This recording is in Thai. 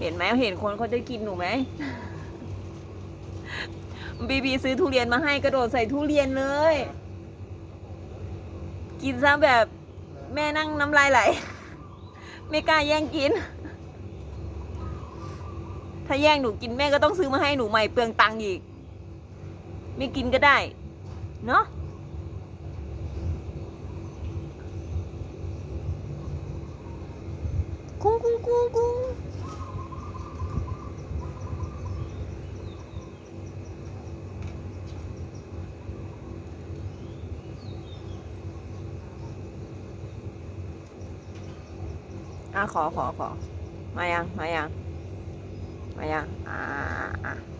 เห็นไหมเห็นคนเขาจะกินหนูไหมบีบีซื้อทุเรียนมาให้กระโดดใส่ทุเรียนเลย กินซะแบบแม่นั่งน้ำลายไหล ไม่กล้าแย่งกิน ถ้าแย่งหนูกินแม่ก็ต้องซื้อมาให้หนูใหม่เปลืองตังค์อีก ไม่กินก็ได้ เนาะกุ้งกุ้งกุ้งกุ้งอะขอขอขอมายัง มายัง มายัง อ่าอะ